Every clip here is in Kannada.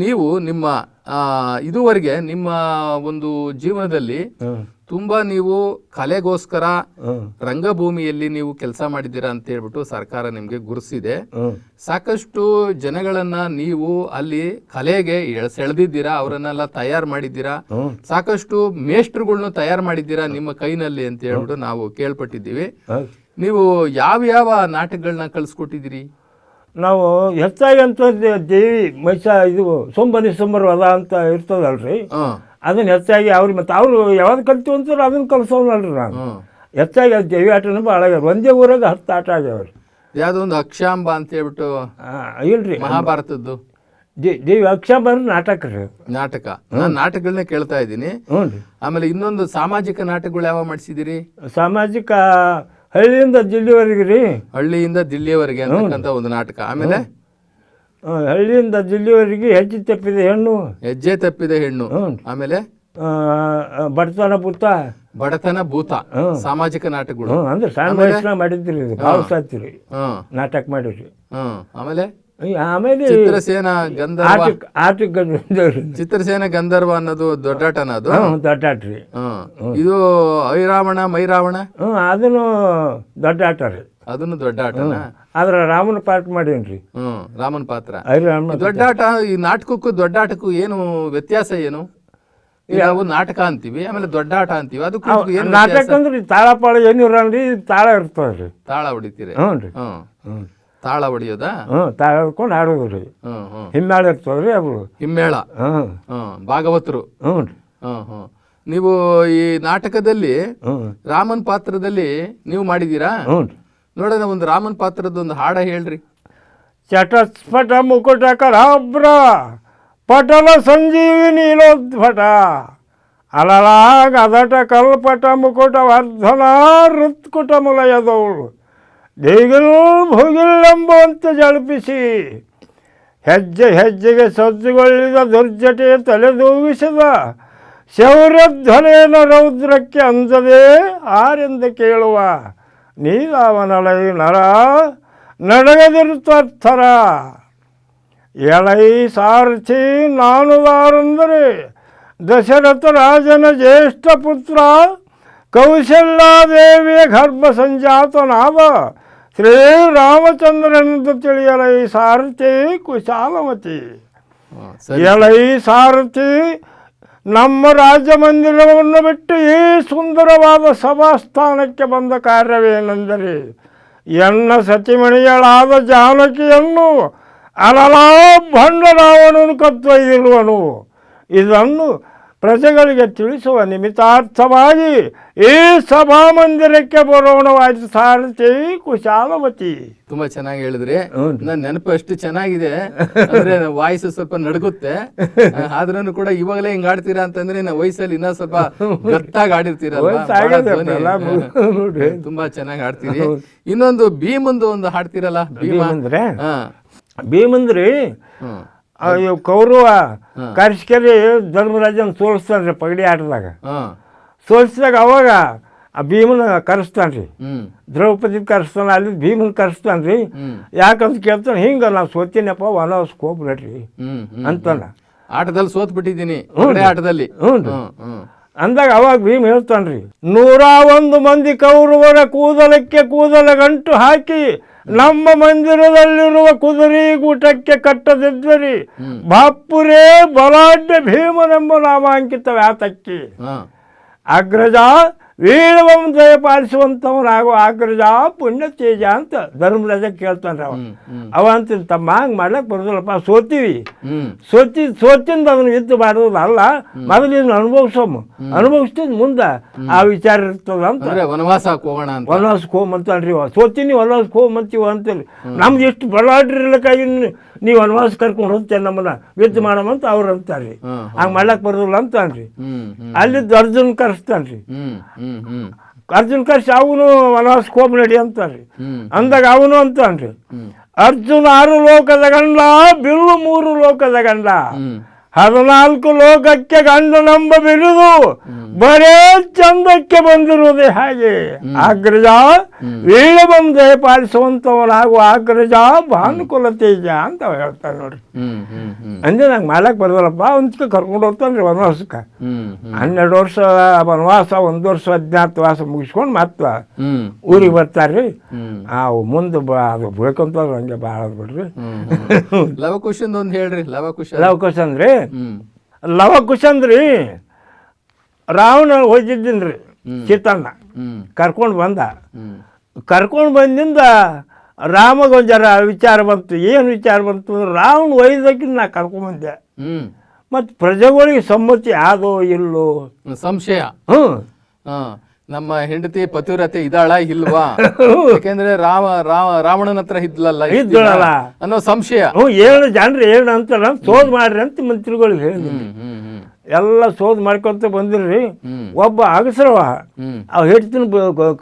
ನೀವು ನಿಮ್ಮ ಇದುವರೆಗೆ ನಿಮ್ಮ ಒಂದು ಜೀವನದಲ್ಲಿ ತುಂಬಾ ನೀವು ಕಲೆಗೋಸ್ಕರ ರಂಗಭೂಮಿಯಲ್ಲಿ ನೀವು ಕೆಲಸ ಮಾಡಿದ್ದೀರಾ ಅಂತ ಹೇಳ್ಬಿಟ್ಟು ಸರ್ಕಾರ ನಿಮ್ಗೆ ಗುರುಸಿದೆ. ಸಾಕಷ್ಟು ಜನಗಳನ್ನ ನೀವು ಅಲ್ಲಿ ಕಲೆಗೆ ಸೆಳೆದಿದ್ದೀರಾ ಅವರನ್ನೆಲ್ಲ ತಯಾರು ಮಾಡಿದ್ದೀರಾ? ಸಾಕಷ್ಟು ಮೇಷ್ಟ್ರುಗಳ್ನು ತಯಾರು ಮಾಡಿದ್ದೀರಾ ನಿಮ್ಮ ಕೈನಲ್ಲಿ ಅಂತ ಹೇಳ್ಬಿಟ್ಟು ನಾವು ಕೇಳ್ಪಟ್ಟಿದ್ದೀವಿ. ನೀವು ಯಾವ ಯಾವ ನಾಟಕಗಳನ್ನ ಕಳ್ಸಿಕೊಟ್ಟಿದ್ದೀರಿ? ನಾವು ಹೆಚ್ಚಾಗಿ ಅಂತ ದೇವಿ ಮೈಸ ಇದು ಸೋಂಬನಿ ವದ ಅಂತ ಇರ್ತದಲ್ರಿ? ಅದನ್ನ ಹೆಚ್ಚಾಗಿ ಅವ್ರಿಗೆ ಮತ್ತೆ ಅವರು ಯಾವ್ದು ಕಲ್ತು ಅಂತಾರೆ ಅದನ್ನ ಕಲ್ಸೋನಲ್ರಿ ನಾನು. ಹೆಚ್ಚಾಗಿ ಅದು ದೇವಿ ಆಟನ ಭಾಳ ಒಂದೇ ಊರಾಗ ಹತ್ತು ಆಟ ಆಗ್ಯಾವ್ರಿ. ಯಾವುದೋ ಒಂದು ಅಕ್ಷಾಂಬ ಅಂತ ಹೇಳ್ಬಿಟ್ಟು ಇಲ್ರಿ. ಮಹಾಭಾರತದ್ದು. ದೇವಿ ಅಕ್ಷಾಂಬ ಅಂದ್ರೆ ನಾಟಕ ರೀ ನಾಟಕ. ನಾನು ನಾಟಕಗಳನ್ನ ಕೇಳ್ತಾ ಇದ್ದೀನಿ. ಆಮೇಲೆ ಇನ್ನೊಂದು ಸಾಮಾಜಿಕ ನಾಟಕಗಳು ಯಾವಾಗ ಮಾಡಿಸಿದಿರಿ ಸಾಮಾಜಿಕ ಹಳ್ಳಿಯಿಂದ ದಿಲ್ಲಿವರೆಗೆ ರೀ? ಹಳ್ಳಿಯಿಂದ ದಿಲ್ಲಿಯವರೆಗೆ ಅಂತಕ್ಕಂಥ ಒಂದು ನಾಟಕ. ಆಮೇಲೆ? ಹಳ್ಳಿಯಿಂದ ದಿಲ್ಲಿವರೆಗೆ ಹೆಜ್ಜೆ ತಪ್ಪಿದ ಹೆಣ್ಣು. ಹೆಜ್ಜೆ ತಪ್ಪಿದ ಹೆಣ್ಣು. ಆಮೇಲೆ? ಬಡತನ ಭೂತ. ಬಡತನ ಭೂತ. ಸಾಮಾಜಿಕ ನಾಟಕಗಳು. ಅಂದ್ರೆ ಸಣ್ಣ ಮಾಡಿದ್ರಿ ಇದು ಭಾಳ ಸಾತ್ರಿ ನಾಟಕ ಮಾಡಿದ್ರಿ. ಆಮೇಲೆ? ಆಮೇಲೆ ಚಿತ್ರಸೇನ ಗಂಧರ್ವ ಆರ್ಟಿಕ್. ಚಿತ್ರಸೇನ ಗಂಧರ್ವ ಅನ್ನೋದು ದೊಡ್ಡಾಟನ ಅದು? ದೊಡ್ಡಾಟ್ರಿ ದೊಡ್ಡ ಆಟ ರೀ ಹ್ಮ್. ಇದು ಐರಾವಣ ಮೈರಾವಣ? ಅದನ್ನು ದೊಡ್ಡಾಟ ರೀ. ಅದನ್ನು ದೊಡ್ಡಾಟ ಆದ್ರೆ ರಾಮನ ಪಾತ್ರ ಮಾಡೇನ್ರಿ. ಹ್ಮ್ ರಾಮನ ಪಾತ್ರ. ದೊಡ್ಡಾಟ ರಾಮನ ಈ ನಾಟಕಕ್ಕೂ ದೊಡ್ಡಾಟಕ್ಕೂ ಏನು ವ್ಯತ್ಯಾಸ ಏನು? ಯಾವ ನಾವು ನಾಟಕ ಅಂತೀವಿ ಆಮೇಲೆ ದೊಡ್ಡ ಆಟ ಅಂತೀವಿ. ಏನು ನಾಟಕ ಅಂದ್ರೆ ತಾಳ ಪಾಳ ಏನು ಇರಲ್ರಿ ತಾಳ ಇರ್ತದೆ ತಾಳ ಹೊಡಿತೀರಿ. ಹ್ಞೂ ರೀ ಹ್ಮ್. ಹ್ಞೂ ತಾಳ ಹೊಡಿಯೋದ ಹ್ಞೂ ತಾಳ ಹಿಡ್ಕೊಂಡು ಆಡೋದು ರೀ ಹಿಮ್ಮೇಳ ಇರ್ತದ್ರಿ ಅವರು ಹಿಮ್ಮೇಳ? ಹ್ಞೂ. ಭಾಗವತರು. ಹ್ಞೂ ಹ್ಮ್ ನೀವು ಈ ನಾಟಕದಲ್ಲಿ ಹ್ಞೂ. ರಾಮನ್ ಪಾತ್ರದಲ್ಲಿ ನೀವು ಮಾಡಿದ್ದೀರಾ? ಹ್ಞೂ ನೋಡೋಣ ಒಂದು ರಾಮನ್ ಪಾತ್ರದ ಒಂದು ಹಾಡ ಹೇಳ್ರಿ. ಚಟಸ್ಫಟ ಮುಕುಟ ಕರಾಬ್ರ ಪಟಲ ಸಂಜೀವಿನಿ ನೀಲೋದ್ಭಟ. ಅಲಲಾಗ ಅದಟ ಕಲ್ಪಟ ಮುಕುಟ ವರ್ಧನ ಋತ್ಕುಟ ಮುಲಯದವಳು ದೇಗಿಲ್ ಭೋಗಿಲ್ಲೆಂಬುವಂತೆ ಜಳಪಿಸಿ, ಹೆಜ್ಜೆ ಹೆಜ್ಜೆಗೆ ಸಜ್ಜುಗೊಳ್ಳಿದ ದುರ್ಜಟೆ ತಲೆದೂಗಿಸಿದ ಶೌರ್ಯಧ್ವನೇನ ರೌದ್ರಕ್ಕೆ ಅಂದದೆ ಆರೆಂದು ಕೇಳುವ ನೀಲಾವನಲೈ ನರ ನಡಗದಿರುತ್ತರ್ಥರ ಎಳೈ ಸಾರಥಿ ನಾನುದಾರಂದರೆ ದಶರಥ ರಾಜನ ಜ್ಯೇಷ್ಠ ಪುತ್ರ ಕೌಶಲ್ಯಾದೇವಿಯ ಗರ್ಭ ಸಂಜಾತನಾದ ಶ್ರೀರಾಮಚಂದ್ರನೆಂದು ತಿಳಿಯಲೈ ಸಾರಥಿ ಕುಶಾಲಮತಿ ಹ್ಮ್, ಸರಿ ಎಳೈ ಸಾರಥಿ ನಮ್ಮ ರಾಜ ಮಂದಿರವನ್ನು ಬಿಟ್ಟು ಈ ಸುಂದರವಾದ ಸಭಾಸ್ಥಾನಕ್ಕೆ ಬಂದ ಕಾರ್ಯವೇನೆಂದರೆ ಎನ್ನ ಸತಿಮಣಿಗಳಾದ ಜಾನಕಿಯನ್ನು ಅಲಲಾ ಭಂಡ ರಾವಣನು ಕತ್ತೊಯ್ದಿರುವನು ಇದನ್ನು ಪ್ರಜೆಗಳಿಗೆ ತಿಳಿಸುವ ನಿಮಿತ್ತಾರ್ಥವಾಗಿ ಈ ಸಭಾಮಂದಿರಕ್ಕೆ ಬರೋಣವಾದ ಸಾರಥಿ ಕುಶಾಲವತಿ. ತುಂಬಾ ಚೆನ್ನಾಗಿ ಹೇಳಿದ್ರಿ. ನನ್ನ ನೆನಪು ಅಷ್ಟು ಚೆನ್ನಾಗಿದೆ. ಅಂದ್ರೆ ವಾಯ್ಸ್ ಸ್ವಲ್ಪ ನಡಗುತ್ತೆ. ಆದ್ರೂ ಕೂಡ ಇವಾಗಲೇ ಹಿಂಗ್ ಆಡ್ತೀರಾ ಅಂತಂದ್ರೆ ನಾ ವಯಸ್ಸಲ್ಲಿ ಇನ್ನ ಸ್ವಲ್ಪ ಗತ್ತಾಗಿ ಆಡಿರ್ತೀರಲ್ಲ. ತುಂಬಾ ಚೆನ್ನಾಗಿ ಆಡ್ತೀರಿ. ಇನ್ನೊಂದು ಭೀಮಂದು ಒಂದು ಹಾಡ್ತೀರಲ್ಲ ಭೀಮ? ಅಂದ್ರೆ ಹಾ ಭೀಮಂದ್ರಿ ಅಯ್ಯೋ ಕೌರವ ಕರ್ಸ್ಕರಿ ಧರ್ಮರಾಜನ ಸೋಲಿಸ್ತಾನ್ರಿ ಪಗಡಿ ಆಟದಾಗ. ಸೋಲಿಸಿದಾಗ ಅವಾಗ ಆ ಭೀಮನ ಕರೆಸ್ತಾನ್ರಿ. ದ್ರೌಪದಿ ಕರೆಸ್ತಾನ ಅಲ್ಲಿ ಭೀಮನ ಕರೆಸ್ತಾನ್ರಿ. ಯಾಕಂತ ಕೇಳ್ತಾನೆ ಹಿಂಗ ನಾವು ಸೋತಿನಪ್ಪ ಹೋಗ್ಬಿಡ್ರಿ ಹ್ಮ್ ಹ್ಮ್ ಅಂತಾನ ಆಟದಲ್ಲಿ ಸೋತ್ ಬಿಟ್ಟಿದ್ದೀನಿ ಆಟದಲ್ಲಿ. ಹ್ಞೂ ಅಂದಾಗ ಅವಾಗ ಭೀಮ್ ಹೇಳ್ತಾನ್ರಿ ನೂರ ಒಂದು ಮಂದಿ ಕೌರವರ ಕೂದಲಕ್ಕೆ ಕೂದಲ ಗಂಟು ಹಾಕಿ ನಮ್ಮ ಮಂದಿರದಲ್ಲಿರುವ ಕುದುರೆ ಗೂಟಕ್ಕೆ ಕಟ್ಟದಿದ್ದರಿ ಬಾಪುರೇ ಬಲಾಢ್ಯ ಭೀಮನೆಂಬ ನಾಮಾಂಕಿತ ವ್ಯಾತಕ್ಕಿ. ಅಗ್ರಜ ವೀರವಂ ದಯ ಆಗ್ರಜ ಪುಣ್ಯ ತೇಜ ಅಂತ ಧರ್ಮರಾಜ ಕೇಳ್ತಾನೆ ಅವ ಅವ ಅಂತ ತಮ್ಮ ಹಂಗೆ ಮಾಡ್ಲಕ್ಕೆ ಬರೋದಿಲ್ಲಪ್ಪ ಸೋತೀವಿ. ಸೋತಿ ಸೋತಿಂದ ಅದನ್ನ ಯುದ್ಧ ಮಾಡೋದಲ್ಲ ಮೊದಲಿನ ಇದನ್ನ ಅನುಭವಿಸೋಮ ಅನುಭವಿಸ್ತಿದ್ ಮುಂದೆ ಆ ವಿಚಾರ ಇರ್ತದ ಅಂತ. ವನವಾಸಕ್ಕೆ ಹೋಗೋಣ ಅಂತ. ವನವಾಸಕ್ಕೆ ಹೋಮಂತಾನ್ರಿ ಅವ. ಸೋತೀನಿ ವನವಾಸಕ್ಕೆ ಹೋಗಂತೀವ ಅಂತೇಳಿ ನಮ್ದು ಎಷ್ಟು ಬಲಾಡ್ರಿ ಇರ್ಲಿಕ್ಕಾಗಿ ನೀವು ವನವಾಸ ಕರ್ಕೊಂಡು ಹೋಗ್ತೇನೆ ನಮ್ಮನ್ನ ಯುದ್ಧ ಮಾಡಮಂತ ಅವ್ರು ಅಂತಾರ್ರಿ ಹ್ಮ್ ಹಂಗೆ ಮಾಡ್ಲಕ್ಕೆ ಬರೋದಿಲ್ಲ ಅಂತಾನ್ರಿ ಹ್ಮ್ ಹ್ಮ್ ಅಲ್ಲಿದ್ದ ಅರ್ಜುನ್ ಕರೆಸ್ತಾನ್ರಿ ಹ್ಮ್ ಹ್ಮ್ ಹ್ಮ್ ಅರ್ಜುನ್ ಕರ್ಸಿ ಅವನು ವನವಾಸಕ್ಕೆ ಹೋಗಿ ನಡಿ ಅಂತಾನ್ರಿ ಹ್ಮ್ ಅಂದಾಗ ಅವನು ಅಂತಾನ್ರಿ ಹ್ಮ್ ಅರ್ಜುನ ಆರು ಲೋಕದ ಗಂಡ ಬಿಲ್ಲು ಮೂರು ಲೋಕದ ಗಂಡ ಹ್ಮ್ ಹದಿನಾಲ್ಕು ಲೋಕಕ್ಕೆ ಗಂಡು ನಂಬ ಬಿರುದು ಬರೇ ಚಂದಕ್ಕೆ ಬಂದಿರುವುದೇ ಹಾಗೆ? ಅಗ್ರಜ ವೀಳ ಬಂದೆ ಪಾಲಿಸುವಂತವನಾಗುವ ಅಗ್ರಜ ಭಾನುಕುಲ ತೇಜ ಅಂತ ಹೇಳ್ತಾರೆ ನೋಡ್ರಿ. ಅಂದ್ರೆ ನಂಗೆ ಮಾಡಕ್ ಬರ್ದಲ್ಲಪ್ಪ ಒಂದ್ಕೆ ಕರ್ಕೊಂಡು ಹೋಗ್ತಾನ್ರಿ ವನವಾಸಕ್ಕೆ. ಹನ್ನೆರಡು ವರ್ಷ ವನವಾಸ ಒಂದು ವರ್ಷ ಅಜ್ಞಾತವಾಸ ಮುಗಿಸ್ಕೊಂಡು ಮತ್ತ ಊರಿಗೆ ಬರ್ತಾರ್ರಿ. ಆ ಮುಂದೆ ಅದು ಬೇಕಂತ ಹಂಗೆ ಭಾಳ ಬಿಡ್ರಿ ಲವಕುಶ್ ಒಂದ್ ಹೇಳ್ರಿ ಲವಕುಶ. ಲವಕುಶ ಅಂದ್ರಿ ಹ್ಮ್. ಲವಕುಶ ಅಂದ್ರಿ ರಾವಣ ಹೋಗಿದ್ದೀನಿ ಸೀತಣ್ಣ. ಹ್ಮ್. ಕರ್ಕೊಂಡು ಬಂದ. ಕರ್ಕೊಂಡು ಬಂದಿಂದ ರಾಮಗೊಂಜರ ಜರ ವಿಚಾರ ಬಂತು. ಏನು ವಿಚಾರ ಬಂತು ಅಂದ್ರೆ ರಾವಣ ಒಯ್ದಕ್ಕಿಂತ ನಾ ಕರ್ಕೊಂಬಂದೆ ಮತ್ತು ಪ್ರಜೆಗಳಿಗೆ ಸಮ್ಮತಿ ಆದೋ ಇಲ್ಲೋ? ಸಂಶಯ. ಹ್ಞೂ ನಮ್ಮ ಹೆಂಡತಿ ಪತಿವ್ರತೆ ಇದಾಳ ಇಲ್ವಾ? ಯಾಕೆಂದ್ರೆ ರಾಮ ರಾಮ ರಾವಣನ ಹತ್ರ ಇದ್ಲಲ್ಲ ಇದ್ದಳಲ್ಲ. ಅನ್ನೋ ಸಂಶಯ. ಏನು ಜನರು ಏನು ಅಂತ ಸೋದ್ ಮಾಡ್ರಿ ಅಂತ ಮಂತ್ರಿಗಳು ಹೇಳಿದ್ರು ಎಲ್ಲ ಸೋದ್ ಮಾಡ್ಕೊಂತ ಬಂದಿರ್ರಿ. ಒಬ್ಬ ಅಗಸರವ ಅವ್ ಹೇಳ್ತಿನ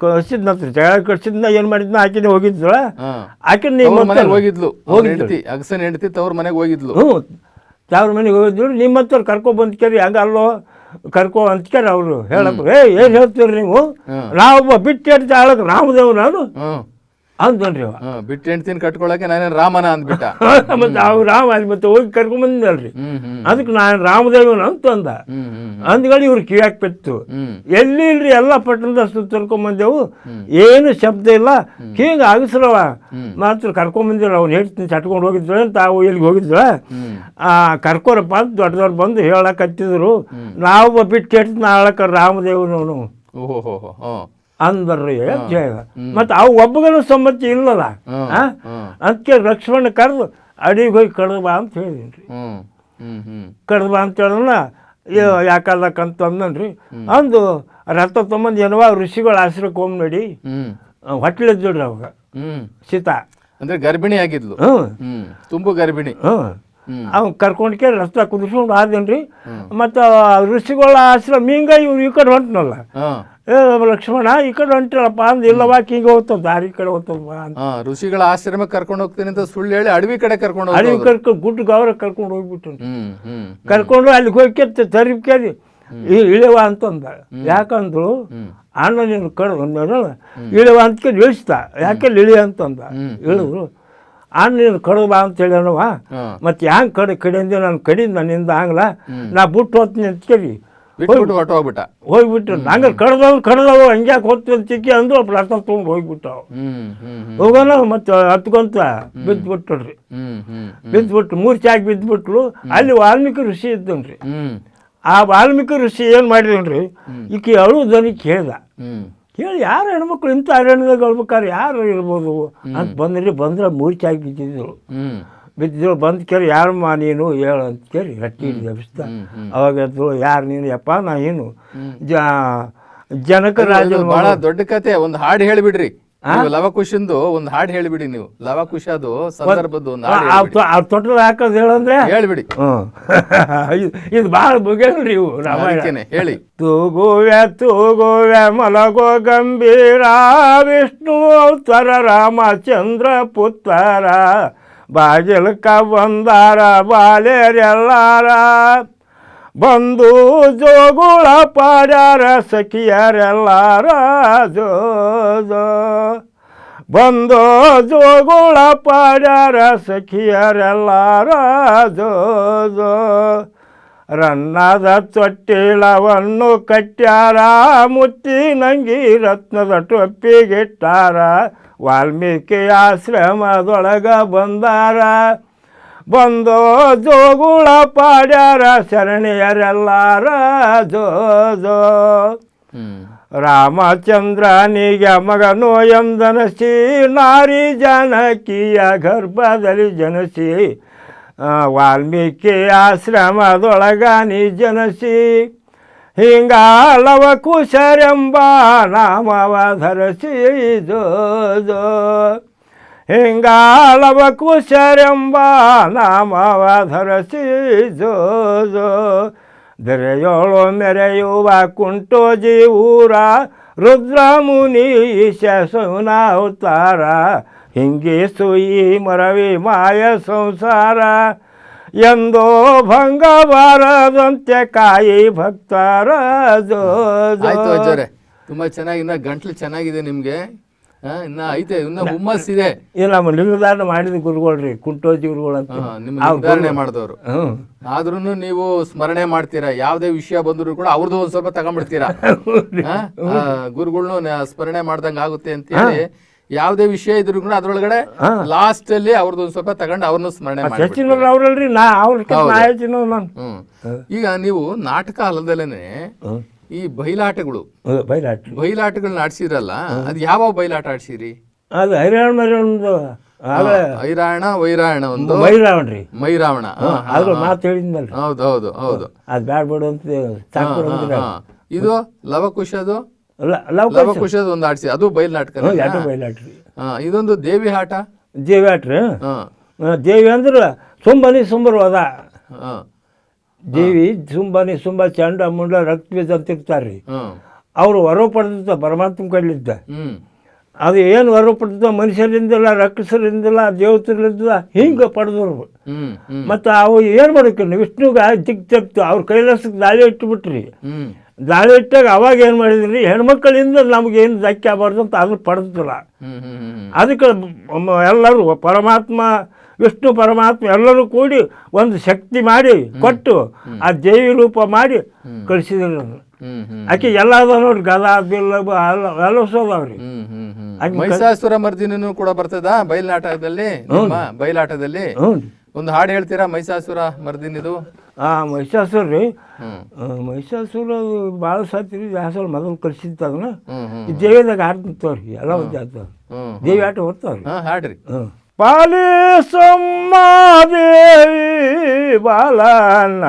ಕಳ್ಸಿದ್ನತ್ರ ಜಗಳ ಕಳ್ಸಿದ್ನ ಏನ್ ಮಾಡಿದ್ನ? ಆಕಿನ ಹೋಗಿದ್ಲ. ಆಕಿನ ನಿಮ್ಮ ಮನೆಗೆ ಹೋಗಿದ್ಲು. ಹೋಗಿ ಅಗಸನ್ ಹೆಂಡತಿ ತವ್ರ ಮನೆಗೆ ಹೋಗಿದ್ಲು. ಹ್ಞೂ. ತವ್ರ ಮನೆಗೆ ಹೋಗಿದ್ರು ನಿಮ್ಮ ಹತ್ರ ಕರ್ಕೊಂಡ್ ಬಂದ್ ಕೇರಿ ಹಂಗ ಅಲ್ಲೋ? ಕರ್ಕೊ ಅಂತ್ಕೇರಿ ಅವರು ಹೇಳಕ್ ಏ ಏನ್ ಹೇಳ್ತೀರಿ ನೀವು. ನಾವೊಬ್ಬ ಬಿಟ್ಟು ಹೇಳ್ತಾ ಹೇಳಕ್ ರಾಮದೇವ್ ನಾನು. ಅಂದ್ರಿ ಅವ. ಬಿಟ್ಟು ಹೆಂಡ್ತಿನ ಕಟ್ಕೊಳಕ್ಕೆ ನಾನೇನ್ ರಾಮನ ಅಂದ್ಬಿಟ್ಟ? ಮತ್ತೆ ಅವ್ ರಾಮ ಅಲ್ಲಿ ಮತ್ತೆ ಹೋಗಿ ಹ್ಮ್ ಅದಕ್ಕೆ ನಾನು ರಾಮದೇವನ ಅಂತ ಅಂದ. ಅಂದ್ಗಳು ಇವ್ರು ಕಿವ್ಯಾಕ್ ಪೆತ್ತು. ಎಲ್ಲಿ ಇಲ್ರಿ ಎಲ್ಲ ಪಟ್ಟಣದ ಸುತ್ತರ್ಕೊಂಬಂದೆವು ಏನು ಶಬ್ದ ಇಲ್ಲ. ಹಿಂಗ ಆಗಸ್ರವ. ಮಾತ್ರ ಕರ್ಕೊಂಬಂದಿರ ಅವ್ನು ಹೇಳ್ತೀನಿ ಚಟ್ಕೊಂಡು ಹೋಗಿದ್ವಿ ಅಂತ ಅವು ಎಲ್ಲಿಗೆ ಹೋಗಿದ್ರ ಆ ಕರ್ಕೋರಪ್ಪ ಅಂತ ದೊಡ್ಡದವ್ರು ಬಂದು ಹೇಳಕ್ ಹತ್ತಿದ್ರು. ನಾವು ಬಿಟ್ಟು ಕೆಟ್ಟು ನಾಳಕ ರಾಮದೇವನವನು. ಓಹೋ ಹೋ ಹೋ ಹ್ಮ್. ಅಂದ್ರಿ ಜಯ. ಮತ್ತು ಅವು ಒಬ್ಬಗನ ಸಮ್ಮತಿ ಇಲ್ಲಲ್ಲ ಆ? ಅದಕ್ಕೆ ಲಕ್ಷ್ಮಣ ಕರೆದು ಅಡಿಗೆ ಹೋಗಿ ಕಡ್ದು ಬಾ ಅಂತ ಹೇಳಿದೀನಿ ರೀ ಹ್ಮ್ ಹ್ಮ್ ಹ್ಮ್. ಕಡ್ದು ಬಾ ಅಂತ ಹೇಳಿದ್ನ ಯಾಕಲ್ಲಕ್ಕಂತ ಅಂದನ್ರಿ ಅಂದು ರಥ ತೊಂಬಂದು ಏನವ ಋಷಿಗಳ ಆಶ್ರಯಕ್ಕೆ ಹೋಗಿ ನೋಡಿ. ಹೊಟ್ಟೆ ಹೊಟ್ಲಿದ್ದಿಡ್ರಿ ಅವಾಗ. ಶೀತ ಸೀತಾ. ಅಂದ್ರೆ ಗರ್ಭಿಣಿ ಆಗಿದ್ಲು. ತುಂಬ ಗರ್ಭಿಣಿ. ಅವ್ನು ಕರ್ಕೊಂಡು ಕೇಳಿ ರಸ್ತೆ ಕುದಿಸ್ಕೊಂಡು ಆದೇನ್ರಿ. ಮತ್ತು ಋಷಿಗಳ ಆಶ್ರಯ ಮೀಂಗ ಇವ್ರು ಈ ಕಡೆ ಹೊಂಟ್ನಲ್ಲ. ಏ ಲಕ್ಷ್ಮಣ ಈ ಕಡೆ ಹೊಂಟಿರಪ್ಪ ಅಂದ್ ಇಲ್ಲವಾ ಹಿಂಗೆ ಹೋಗ್ತದ ದಾರಿ ಕಡೆ ಹೋಗ್ತದ ಅಂತ ಹಾ ಋಷಿಗಳ ಆಶ್ರಮಕ್ಕೆ ಕರ್ಕೊಂಡು ಹೋಗ್ತೀನಿ ಅಂತ ಸುಳ್ಳು ಹೇಳಿ ಅಡವಿ ಕಡೆ ಕರ್ಕೊಂಡು ಅಲ್ಲಿ ಹೋಗೋದು ಕರ್ಕೊಂಡು ಗುಡ್ಡ ಗೌರ ಕರ್ಕೊಂಡು ಹೋಗ್ಬಿಟ್ಟು ಹ್ಮ್ ಹ್ಮ್ ಕರ್ಕೊಂಡು ಅಲ್ಲಿಗೆ ಹೋಗಿ ಕೆತ್ತ ಕೇಳಿ ಕೇಳಿ ಇಳಿವ ಅಂತಂದ. ಯಾಕಂದ್ರು ಅಣ್ಣ ನೀನು ಕಡ್ದು ಇಳಿವ ಅಂತ ಕೇಳಿ ಇಳಿಸ್ದ ಯಾಕೆ ಇಳಿ ಅಂತಂದ. ಇಳಿದ್ರು ಅಣ್ಣ ನೀನು ಕಡ್ದು ಬಾ ಅಂತ ಹೇಳಿ ಹಾ. ಮತ್ತೆ ಹ್ಯಾಂಗೆ ಕಡೆ ಕಡೆಯಿಂದ ನಾನು ಕಡಿದ್ ನನ್ನಿಂದ ಆಗಲ್ಲ ನಾ ಬಿಟ್ಟು ಹೋಗ್ತೀನಿ ಅಂತ ಕೇಳಿ ಬಿಟ್ಬಿಟ್ಟು ಹೊಟ್ಟು ಹೋಗ್ಬಿಟ್ಟು ನಂಗೆ ಕಡ್ದವ್ ಕಡ್ದವ್ ಹಂಗ್ಯಾಕೆ ಹೋಗ್ತೀನಿ ಚಿಕ್ಕಿ ಅಂದ್ರು ಪ್ಲಾಸ್ಟರ್ ತೊಗೊಂಡು ಹೋಗ್ಬಿಟ್ಟವು ಹೋಗೋಣ ಮತ್ತೆ ಹತ್ಕೊಂತ ಬಿದ್ದುಬಿಟ್ರಿ ಬಿದ್ದುಬಿಟ್ಟು ಮೂರ್ಛಾಗಿ ಬಿದ್ದುಬಿಟ್ರು ಅಲ್ಲಿ ವಾಲ್ಮೀಕಿ ಋಷಿ ಇದ್ದನ್ರಿ ಆ ವಾಲ್ಮೀಕಿ ಋಷಿ ಏನು ಮಾಡಿದನ್ರಿ ಈಕಿ ಅಳು ದನಿ ಕೇಳ್ದ ಕೇಳಿ ಯಾರು ಹೆಣ್ಮಕ್ಳು ಇಂಥ ಅರಣ್ಯದಾಗ ಹೇಳ್ಬೇಕಾದ್ರೆ ಯಾರು ಇರ್ಬೋದು? ಅಂತ ಬಂದ್ರಿ ಬಂದ್ರೆ ಮೂರ್ಚಾಗಿ ಬಿದ್ದಿದ್ರು. ಬಿದ್ದಿದ್ರು ಬಂದು ಕೇಳಿ ಯಾರಮ್ಮ ನೀನು? ಹೇಳು ಅಂತ ಕೇಳಿ ಹಟ್ಟಿ ಜಪಿಸ್ತ ಅವಾಗ ಎದ್ರು ಯಾರು ನೀನು? ಯಪ್ಪ ನಾ ಏನು? ಜನಕ ರಾಜ ಬಹಳ ದೊಡ್ಡ ಕತೆ ಒಂದು ಹಾಡು ಹೇಳಿಬಿಡ್ರಿ. ಲವಕುಶಂದು ಒಂದ್ ಹಾಡು ಹೇಳಿಬಿಡಿ ನೀವು. ಲವಕುಶದು ಸಂದರ್ಭದ್ದು ಒಂದು ಹಾಡು ಹೇಳ್ಬಿಡಿ. ಆ ತೊಟ್ಟಲು ಹಾಕೋದು ಹೇಳಂದ್ರೆ ಹೇಳ್ಬಿಡಿ. ಇದು- ಬಹಳ ಭಾಳ ಬಗೆಲ್ರಿ ಇವು ರಾಮಾಯಣ. ಹೇಳಿ. ತೂಗುವೆ ತೂಗುವೆ ಮಲಗೋ ಗಂಭೀರ ವಿಷ್ಣು ಅವತಾರ ರಾಮಚಂದ್ರ ಪುತ್ತರ. ಬಾಗಿಲಕ ಬಂದಾರ ಬಾಲ್ಯರೆಲ್ಲಾರ, ಬಂದು ಜೋಗುಳ ಪಾಡ್ಯಾರ ಸಖಿಯರೆಲ್ಲಾರ, ಜೋ ಜೋ. ಬಂದು ಜೋಗುಳ ಪಾಡ್ಯಾರ ಸಖಿಯರೆಲ್ಲಾರ, ಜೋ ಜೋ. ರನ್ನದ ತೊಟ್ಟಿಳವನ್ನು ಕಟ್ಟ್ಯಾರ ಮುತ್ತಿ ನಂಗಿ ರತ್ನದ ಟೊಪ್ಪಿಗಿಟ್ಟಾರ. ವಾಲ್ಮೀಕಿ ಆಶ್ರಮದೊಳಗ ಬಂದಾರ. ಬಂದು ಜೋಗುಳ ಪಾಡ್ಯಾರ ಶರಣಿಯರೆಲ್ಲಾರ. ಜೋ ಜೋ. ರಾಮಚಂದ್ರನಿಗೆ ಮಗನು ಎಂದನಸಿ ನಾರಿ ಜನಕಿಯ ಗರ್ಭದಲ್ಲಿ ಜನಸಿ. ವಾಲ್ಮೀಕಿ ಆಶ್ರಮದೊಳಗ ನೀ ಜನಸಿ. ಹಿಂಗಾಲವ ಕುಶರೆಂಬ ನಾಮವ ಧರಿಸಿ ಜೋ ಹಿಂಗಾಲವ ಕುಶರೆಂಬ ನಾಮವ ಧರಿಸಿ ಜೋ ದರೆಯೋಳು ಮೆರೆಯುವ ಕುಂಟೋಜಿ ಊರ ರುದ್ರಮುನಿ ಅವತಾರ ಹಿಂಗೇ ಸುಯಿ ಮರವಿ ಮಾಯ ಸಂಸಾರ. ಎಂದೋ ಭಂಗ ಬಾರದಂತೆ ಕಾಯಿ ಭಕ್ತರ ತುಂಬಾ ಚೆನ್ನಾಗಿ ಇನ್ನ ಗಂಟ್ಲು ಚೆನ್ನಾಗಿದೆ ನಿಮ್ಗೆ. ಇನ್ನ ಐತೆ ಇನ್ನ ಹುಮ್ಮಸ್ ಇದೆ. ನಮ್ಮ ಲಿಂಗದಾನ ಮಾಡಿದ ಗುರುಗಳ್ರಿ ಕುಂಟೋಜಿ ಗುರುಗಳು ಅಂತ ನಿರ್ಧಾರಣೆ ಮಾಡಿದವರು. ಆದ್ರೂ ನೀವು ಸ್ಮರಣೆ ಮಾಡ್ತೀರಾ ಯಾವ್ದೇ ವಿಷಯ ಬಂದ್ರು ಕೂಡ ಅವ್ರದ್ದು ಒಂದ್ ಸ್ವಲ್ಪ ತಗೊಂಡ್ಬಿಡ್ತೀರಾ? ಗುರುಗಳ್ನು ಸ್ಮರಣೆ ಮಾಡ್ದಂಗ ಆಗುತ್ತೆ ಅಂತ ಹೇಳಿ ಯಾವ್ದೇ ವಿಷಯ ಇದ್ರು ಕೂಡ ಅದ್ರೊಳಗಡೆ ಲಾಸ್ಟ್ ಅಲ್ಲಿ ಅವ್ರದ್ದು ಸ್ವಲ್ಪ ತಗೊಂಡು ಅವ್ರನ್ನ ಸ್ಮರಣೆ ಮಾಡಿ ಸಚಿನವ್ರು ಅವ್ರಲ್ರಿ ನಾ ಅವ್ರ ಈಗ ನೀವು ನಾಟಕ ಅಲ್ಲದಲ್ಲೇನೆ ಈ ಬಯಲಾಟಗಳು ಬಯಲಾಟ ಬಯಲಾಟಗಳನ್ನ ಆಡ್ಸಿದ್ರಲ್ಲ ಅದ್ ಯಾವ ಬಯಲಾಟ ಆಡ್ಸಿರಿ? ಅದು ಹೈರಾಣ ಒಂದು ಐರಾಣ ವೈರಾಣ ಒಂದು. ಮೈರಾವಣ್ರಿ. ಮೈರಾವಣ. ಅದ್ರ ಮಾತು ಹೇಳಿದ್ನಲ್ರಿ. ಹೌದು ಹೌದು ಹೌದು. ಅದು ಬ್ಯಾಡ್ ಬಿಡು ಅಂತ. ಇದು ಲವಕುಶದು ಲವ್ ಲವಕುಶದ ಒಂದು ಆಡಿಸಿ ಅದು ಬಯಲಾಟಕ ಎರಡು ಬಯಲಾಟ್ರಿ ಇದೊಂದು ದೇವಿ ಆಟ ದೇವಿ ಆಟ್ರಿ ದೇವಿ ಅಂದ್ರೆ ಸುಂಬನಿ ಸುಂಬರವಾದ ದೇವಿ ಸುಂಬನಿ ಸುಂಬ ಚಂಡ ಮುಂಡ ರಕ್ತ ಬೀಜ ಅಂತ ಇರ್ತಾರ್ರಿ. ಅವರು ವರ ಪಡೆದಿದ್ದ ಪರಮಾತ್ಮ ಕಡ್ಲಿದ್ದ ಅದು ಏನು ವರ ಪಡೆದ ಮನುಷ್ಯರಿಂದಲ್ಲ ರಕ್ಕಸರಿಂದಲ್ಲ ದೇವತರಿಂದ ಹಿಂಗೆ ಪಡೆದ್ರು ಮತ್ತು ಅವು ಏನು ಮಾಡಕ್ಕೆ ವಿಷ್ಣುಗೆ ದಿಕ್ ತಪ್ತು ಅವ್ರ ಕೈಲಾಸಕ್ಕೆ ದಾಳಿ ಇಟ್ಟುಬಿಟ್ರಿ ಇಟ್ಟಾಗ ಅವಾಗ ಏನು ಮಾಡಿದ್ರಿ? ಹೆಣ್ಮಕ್ಕಳಿಂದ ನಮಗೇನು ಧಕ್ಕೆ ಆಗಬಾರ್ದು ಅಂತ ಅದನ್ನು ಪಡೆದಿಲ್ಲ ಹ್ಮ್ ಹ್ಮ್ ಹ್ಮ್ ಅದಕ್ಕೆ ಎಲ್ಲರೂ ಪರಮಾತ್ಮ ವಿಷ್ಣು ಪರಮಾತ್ಮ ಎಲ್ಲರೂ ಕೂಡಿ ಒಂದು ಶಕ್ತಿ ಮಾಡಿ ಕೊಟ್ಟು ಆ ದೇವಿ ರೂಪ ಮಾಡಿ ಕಳಿಸಿದ್ರು ಆಕೆ ಎಲ್ಲ ಅದ ನೋಡ್ರಿ ಗದ ಬಿಲ್ಲ ಎಲ್ಲ ಎಲ್ಲಸೋದವ್ರಿ ಮಹಿಷಾಸುರ ಹ್ಮ್ ಹ್ಮ್ ಮೈಸಾಸುರ ಮರ್ದಿನೂ ಕೂಡ ಬರ್ತದ? ಬಯಲಾಟದಲ್ಲಿ ನಿಮ್ಮ ಬಯಲಾಟದಲ್ಲಿ ಒಂದು ಹಾಡು ಹೇಳ್ತೀರಾ ಮೈಸಾಸುರ ಮರ್ದಿನಿದು? ಮಹಿಷಾಸುರ ರೀ ಹ್ಮ್ ಮಹಿಷಾಸುರ ಭಾಳ ಸತಿ ರೀ ದಾಸರು ಮೊದಲು ಕಲಿಸಿತ್ತು ಅದನ್ನ ಹ್ಮ್ ಹ್ಮ್ ಈ ದೇವಿದಾಗ ಆಡ್ತವ್ರಿ ಎಲ್ಲ ಒಂದು ಆಡ್ತಾವ್ರಿ ಹ್ಮ್ ದೇವಿ ಆಟ ಓದ್ತಾವ್ರಿ ಹಾ ಹಾಡ್ರಿ ಹ್ಞೂ ಪಾಲಿಸಮ್ಮ ದೇವಿ ಬಾಲನ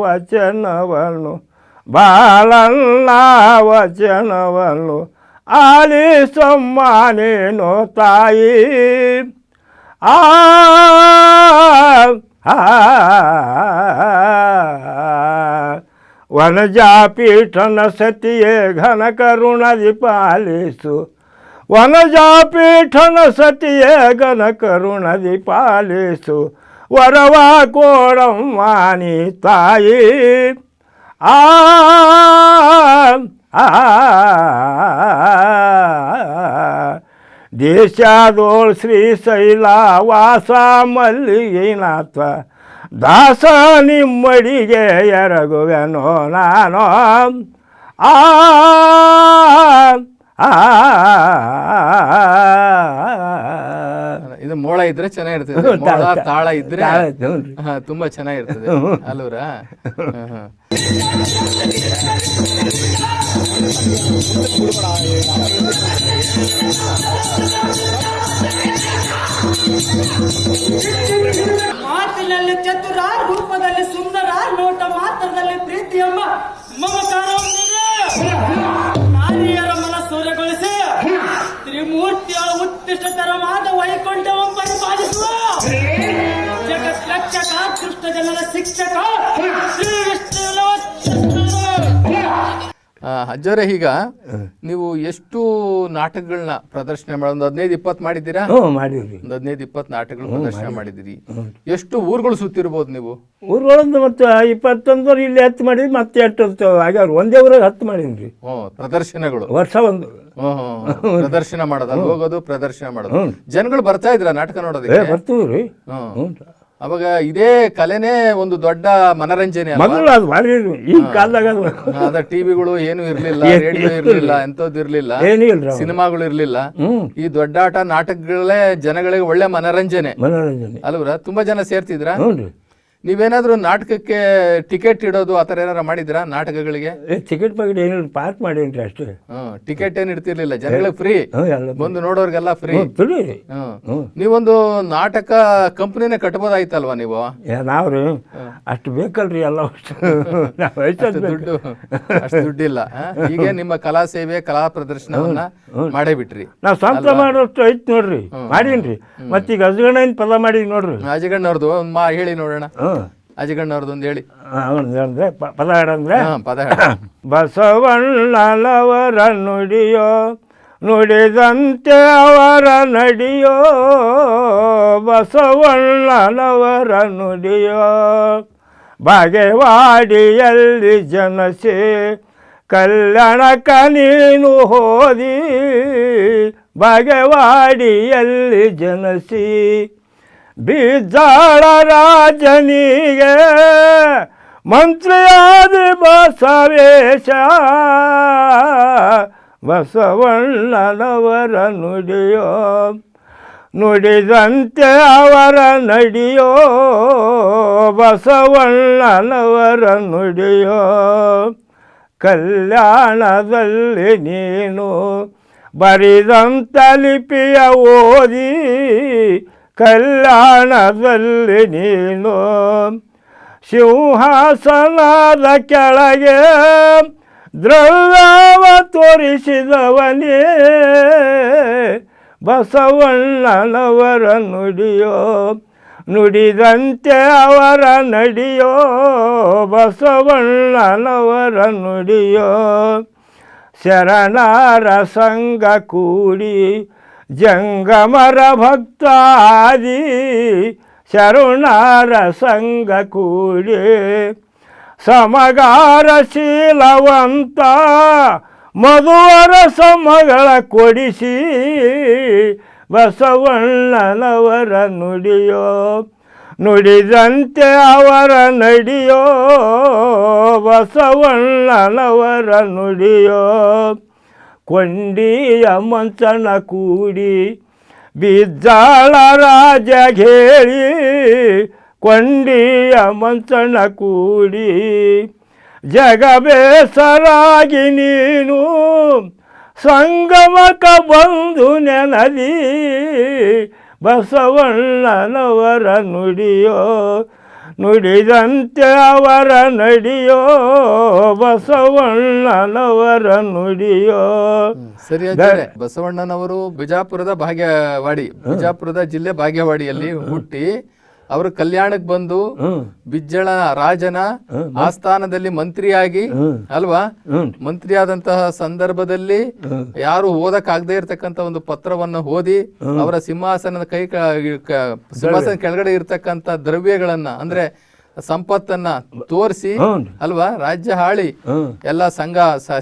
ವಚನವನ್ನು ಬಾಲನ್ನ ವಚನವನ್ನು ಆಲಿಸಮ್ಮ ನೀನು ತಾಯಿ ಆ వనజాపీఠన సతియే ఘన కరుణది పాలిసు వనజాపీఠన సతియే ఘన కరుణది పాలిసు వరవా కోడం వాణి తాయి ఆ ದೇಶದೋಳ್ ಶ್ರೀಶೈಲ ವಾಸ ಮಲ್ಲಿಗೆನಾಥ ದಾಸ ನಿಮ್ಮಡಿಗೆ ಎರಗುವೆನೋ ನಾನು ಆ ಇದು ಮೋಳ ಇದ್ರೆ ಚೆನ್ನಾಗಿರ್ತದೆ ತಾಳ ಇದ್ರೆ ತುಂಬಾ ಚೆನ್ನಾಗಿರ್ತದೆ ಅಲ್ಲೂರ. ಮಾತಿನಲ್ಲಿ ಚತುರ ರೂಪದಲ್ಲಿ ಸುಂದರ ನೋಟ ಮಾತ್ರದಲ್ಲಿ ಪ್ರೀತಿ ಎಂಬ ಮಮಕಾರ. ನಾರಿಯರ ಮನ ಸೂರ್ಯಗೊಳಿಸಿ ತ್ರಿಮೂರ್ತಿಯ ಉತ್ಕೃಷ್ಟತರವಾದ ವೈಕುಂಠವನ್ನು ಪರಿಪಾಲಿಸುವ ಜಗತ್ ರಕ್ಷಕ ಕೃಷ್ಣ ಜನರ ಶಿಕ್ಷಕ ಶ್ರೀ ವಿಷ್ಣುವಿನ ಆ, ಅಜ್ಜವ್ರೆ ಈಗ ನೀವು ಎಷ್ಟು ನಾಟಕಗಳನ್ನ ಪ್ರದರ್ಶನ ಮಾಡ ಒಂದು ಹದಿನೈದು ಇಪ್ಪತ್ತು ಮಾಡಿದ್ದೀರಾ? ಒಂದು ಹದಿನೈದು ಇಪ್ಪತ್ತು ನಾಟಕಗಳು ಪ್ರದರ್ಶನ ಮಾಡಿದಿರಿ ಎಷ್ಟು ಊರುಗಳು ಸುತ್ತಿರ್ಬೋದು ನೀವು? ಊರುಗಳೊಂದು ಮತ್ತೆ ಇಪ್ಪತ್ತೊಂದು ಇಲ್ಲಿ ಹತ್ತು ಮಾಡಿದ್ವಿ ಮತ್ತೆ ಎಷ್ಟು ಹಾಗೆ ಒಂದೇ ಊರಾಗ ಹತ್ತು ಮಾಡಿದ್ರಿ ಪ್ರದರ್ಶನಗಳು. ವರ್ಷ ಒಂದು. ಪ್ರದರ್ಶನ ಮಾಡೋದು ಅಲ್ಲಿ ಹೋಗೋದು ಪ್ರದರ್ಶನ ಮಾಡೋದು. ಜನಗಳು ಬರ್ತಾ ಇದ್ರ ನಾಟಕ ನೋಡೋದಕ್ಕೆ? ಬರ್ತೀವಿ ರೀ ಹ್ಮ್. ಹ್ಞೂ. ಅವಾಗ ಇದೇ ಕಲೆನೇ ಒಂದು ದೊಡ್ಡ ಮನರಂಜನೆ? ಮೊದಲು ಅದು ಈಗ ಕಾಲದಾಗ ಅದು. ಅದ ಟಿವಿಗಳು ಏನು ಇರ್ಲಿಲ್ಲ ರೇಡಿಯೋ ಇರ್ಲಿಲ್ಲ. ಎಂತದ್ದು ಇರ್ಲಿಲ್ಲ. ಏನೂ ಸಿನಿಮಾಗಳು ಇರ್ಲಿಲ್ಲ. ಈ ಈ ದೊಡ್ಡಾಟ ನಾಟಕಗಳೇ ಜನಗಳಿಗೆ ಒಳ್ಳೆ ಮನರಂಜನೆ. ಮನೋರಂಜನೆ. ಅಲ್ವರ? ತುಂಬಾ ಜನ ಸೇರ್ತಿದ್ರ? ಹ್ಞೂ ರೀ ನೀವೇನಾದ್ರೂ ನಾಟಕಕ್ಕೆ ಟಿಕೆಟ್ ಇಡೋದು ಆತರ ಏನಾರ ಮಾಡಿದ್ರಾ ನಾಟಕಗಳಿಗೆ? ಟಿಕೆಟ್ ಬಗ್ಗೆ ಏನಿಲ್ಲ ಪಾರ್ಕ್ ಮಾಡೀನಿ ರೀ ಅಷ್ಟೇ. ಹ್ಮ್ ಟಿಕೆಟ್ ಏನ್ ಇಡ್ತಿರ್ಲಿಲ್ಲ ಜನಗಳಿಗೆ ಫ್ರೀ ಹ್ಞೂ ಎಲ್ಲ ಬಂದು ನೋಡೋರ್ಗೆಲ್ಲ ಫ್ರೀ ಹ್ಞೂ ತುಳಿ ರೀ ಹ್ಮ್. ಹ್ಞೂ ನೀವೊಂದು ನಾಟಕ ಕಂಪ್ನಿನೇ ಕಟ್ಬೋದಾಯ್ತಲ್ವಾ ನೀವು? ನಾವು ರೀ ಅಷ್ಟು ಬೇಕಲ್ರಿ ಎಲ್ಲ ಅಷ್ಟು. ನಾವು ದುಡ್ಡು ಅಷ್ಟು ದುಡ್ಡಿಲ್ಲ. ಆ? ಹೀಗೆ ನಿಮ್ಮ ಕಲಾ ಸೇವೆ ಕಲಾ ಪ್ರದರ್ಶನವನ್ನ ಮಾಡೇ ಬಿಟ್ರಿ ನಾವು ಸ್ವಂತ ಮಾಡೋಷ್ಟು ಐತ್ ನೋಡ್ರಿ. ಮಾಡೀನ್ರಿ. ಮತ್ತೀಗ ಅಜಗಣ್ಣನ ಪದ ಮಾಡಿ ನೋಡ್ರಿ. ಅಜಗಣ್ಣವ್ರದ್ದು ಒಂದು ಮಾ ಹೇಳಿ ನೋಡೋಣ. ಹ್ಞೂ ಅಜಗಣ್ಣವ್ರದ್ದು ಒಂದು ಹೇಳಿ. ಅಂದ್ರೆ ಪದ ಹಾಡಂದ್ರೆ ಹಾ ಪದ ಬಸವಣ್ಣನವರ ನುಡಿಯೋ ನುಡಿದಂತೆ ಅವರ ನಡಿಯೋ ಬಸವಣ್ಣನವರ ನುಡಿಯೋ ಬಾಗೇವಾಡಿಯಲ್ಲಿ ಜನಸೆ ಕಲ್ಯಾಣಕ ನೀನು ಹೋದಿ ಬಾಗೇವಾಡಿಯಲ್ಲಿ ಜನಸಿ ಬೀಜಾಳ ರಾಜನಿಗೆ ಮಂತ್ರಿಯಾದ ಬಸವೇಶ. ಬಸವಣ್ಣನವರ ನುಡಿಯೋ, ನುಡಿದಂತೆ ಅವರ ನಡಿಯೋ, ಬಸವಣ್ಣನವರ ನುಡಿಯೋ. ಕಲ್ಯಾಣದಲ್ಲಿ ನೀನು ಬರಿದಂತ ಲಿಪಿಯ ಓದಿ ಕಲ್ಯಾಣದಲ್ಲಿ ನೀನು ಸಿಂಹಾಸನದ ಕೆಳಗೆ ದ್ರವ್ಯವ ತೋರಿಸಿದವನೇ. ಬಸವಣ್ಣನವರ ನುಡಿಯೋ, ನುಡಿದಂತೆ ಅವರ ನಡಿಯೋ, ಬಸವಣ್ಣನವರ ನುಡಿಯೋ. ಶರಣರ ಸಂಘ ಕೂಡಿ ಜಂಗಮರ ಭಕ್ತಾದಿ ಶರುಣರ ಸಂಗ ಕೂಡಿ ಸಮಗಾರ ಶೀಲವಂತ ಮಧುವರ ಸಮಗಳ ಕೊಡಿಸಿ ಬಸವಣ್ಣನವರ ನುಡಿಯೋ, ನುಡಿದಂತೆ ಅವರ ನಡಿಯೋ, ಬಸವಣ್ಣನವರ ನುಡಿಯೋ. ಕೊಂಡಿಯ ಮಂಚನ ಕೂಡಿ ಬಿದ್ದಾಳ ರಾಜ ಹೇಳಿ ಕೊಂಡಿಯ ಮಂಚನ ಕೂಡಿ ಜಗಬೇಸರಾಗಿ ನೀನು ಸಂಗಮಕ ಬಂದು ನೆನದಿ ಬಸವಣ್ಣನವರ ನುಡಿಯೋ ನುಡಿದಂತೆ ಅವರ ನಡಿಯೋ ಬಸವಣ್ಣನವರ ನುಡಿಯೋ. ಸರಿ ಬಸವಣ್ಣನವರು ಬಿಜಾಪುರದ ಭಾಗ್ಯವಾಡಿ ಬಿಜಾಪುರದ ಜಿಲ್ಲೆ ಭಾಗ್ಯವಾಡಿಯಲ್ಲಿ ಹುಟ್ಟಿ ಅವರು ಕಲ್ಯಾಣಕ್ಕೆ ಬಂದು ಬಿಜ್ಜಳ ರಾಜನ ಆಸ್ಥಾನದಲ್ಲಿ ಮಂತ್ರಿಯಾಗಿ ಅಲ್ವಾ? ಮಂತ್ರಿಯಾದಂತಹ ಸಂದರ್ಭದಲ್ಲಿ ಯಾರು ಓದಕ್ ಆಗದೆ ಇರತಕ್ಕಂತ ಒಂದು ಪತ್ರವನ್ನ ಓದಿ ಅವರ ಸಿಂಹಾಸನದ ಕೈ ಸಿಂಹಾಸನ ಕೆಳಗಡೆ ಇರತಕ್ಕಂತ ದ್ರವ್ಯಗಳನ್ನ ಅಂದ್ರೆ ಸಂಪತ್ತನ್ನ ತೋರಿಸಿ ಅಲ್ವಾ? ರಾಜ್ಯ ಹಾಳಿ. ಎಲ್ಲ ಸಂಘ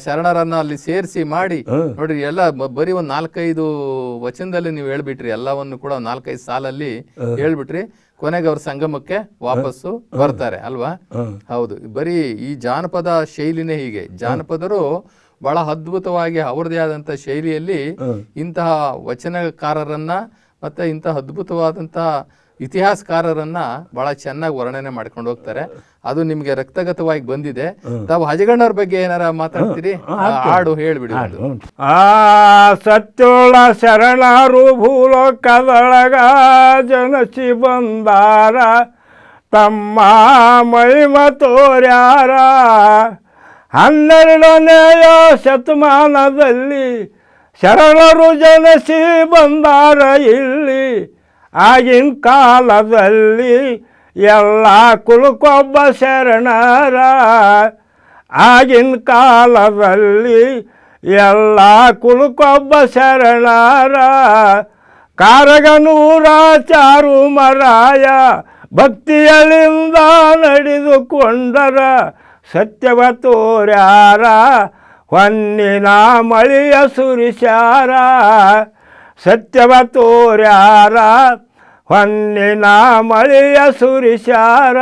ಶರಣರನ್ನ ಅಲ್ಲಿ ಸೇರಿಸಿ ಮಾಡಿ ನೋಡ್ರಿ ಎಲ್ಲ ಬರೀ ಒಂದ್ ನಾಲ್ಕೈದು ವಚನದಲ್ಲಿ ನೀವು ಹೇಳ್ಬಿಟ್ರಿ ಎಲ್ಲವನ್ನು ಕೂಡ ನಾಲ್ಕೈದು ಸಾಲಲ್ಲಿ ಹೇಳ್ಬಿಟ್ರಿ. ಕೊನೆಗೆ ಅವ್ರ ಸಂಗಮಕ್ಕೆ ವಾಪಸ್ಸು ಬರ್ತಾರೆ ಅಲ್ವಾ? ಹೌದು. ಬರೀ ಈ ಜಾನಪದ ಶೈಲಿನೇ ಹೀಗೆ. ಜಾನಪದರು ಬಹಳ ಅದ್ಭುತವಾಗಿ ಅವರದೇ ಆದಂತ ಶೈಲಿಯಲ್ಲಿ ಇಂತಹ ವಚನಕಾರರನ್ನ ಮತ್ತೆ ಇಂತಹ ಅದ್ಭುತವಾದಂತಹ ಇತಿಹಾಸಕಾರರನ್ನ ಬಹಳ ಚೆನ್ನಾಗಿ ವರ್ಣನೆ ಮಾಡ್ಕೊಂಡು ಹೋಗ್ತಾರೆ. ಅದು ನಿಮಗೆ ರಕ್ತಗತವಾಗಿ ಬಂದಿದೆ. ತಾವು ಹಜಗಣ್ಣವ್ರ ಬಗ್ಗೆ ಏನಾರ ಮಾತಾಡ್ತೀರಿ? ಹಾಡು ಹೇಳ್ಬಿಡಿ. ಆ ಸತ್ಯೋಳ ಶರಣರು ಭೂಲೋಕದೊಳಗ ಜನಸಿ ಬಂದಾರ. ತಮ್ಮ ಮಹಿಮ ತೋರ್ಯಾರ. ಹನ್ನೆರಡನೆಯ ಶತಮಾನದಲ್ಲಿ ಶರಣರು ಜನಸಿ ಬಂದಾರ ಇಲ್ಲಿ. ಆಗಿನ ಕಾಲದಲ್ಲಿ ಎಲ್ಲ ಕುಲುಕೊಬ್ಬ ಶರಣರ. ಆಗಿನ ಕಾಲದಲ್ಲಿ ಎಲ್ಲ ಕುಲುಕೊಬ್ಬ ಶರಣರ. ಕಾರಗನೂರ ಚಾರು ಮರಾಯ ಭಕ್ತಿಯಲ್ಲಿಂದ ನಡೆದುಕೊಂಡರ ಸತ್ಯವ ತೋರ್ಯಾರ. ಹೊನ್ನಿನ ಮಳಿಯ ಸುರಿಸ್ಯಾರ. ಸತ್ಯವ ತೋರ್ಯಾರ ಹೊನ್ನಿನ ಮಳೆಯ ಸುರಿಶಾರ.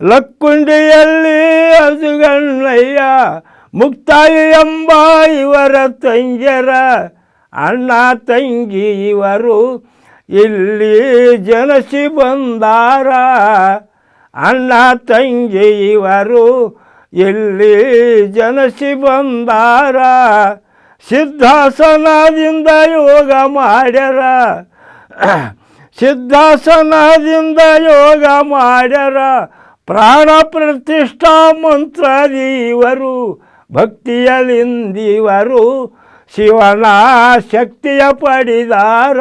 ಲಕ್ಕುಂಡಿಯಲ್ಲಿ ಅಜುಗಣ್ಣಯ್ಯ, ಮುಕ್ತಾಯಿ ಎಂಬ ಇವರ ತಂಜರ ಅಣ್ಣ ತಂಗಿ ಇವರು ಇಲ್ಲಿ ಜನಸಿ ಬಂದಾರ. ಅಣ್ಣ ತಂಗಿ ಇವರು ಇಲ್ಲಿ ಜನಸಿ ಬಂದಾರ. ಸಿದ್ಧಾಸನದಿಂದ ಯೋಗ ಮಾಡ್ಯಾರ. ಸಿದ್ಧಾಸನದಿಂದ ಯೋಗ ಮಾಡ್ಯಾರ. ಪ್ರಾಣ ಪ್ರತಿಷ್ಠಾ ಮಂತ್ರದೀವರು ಭಕ್ತಿಯಲ್ಲಿಂದಿವರು ಶಿವನ ಶಕ್ತಿಯ ಪಡಿದಾರ.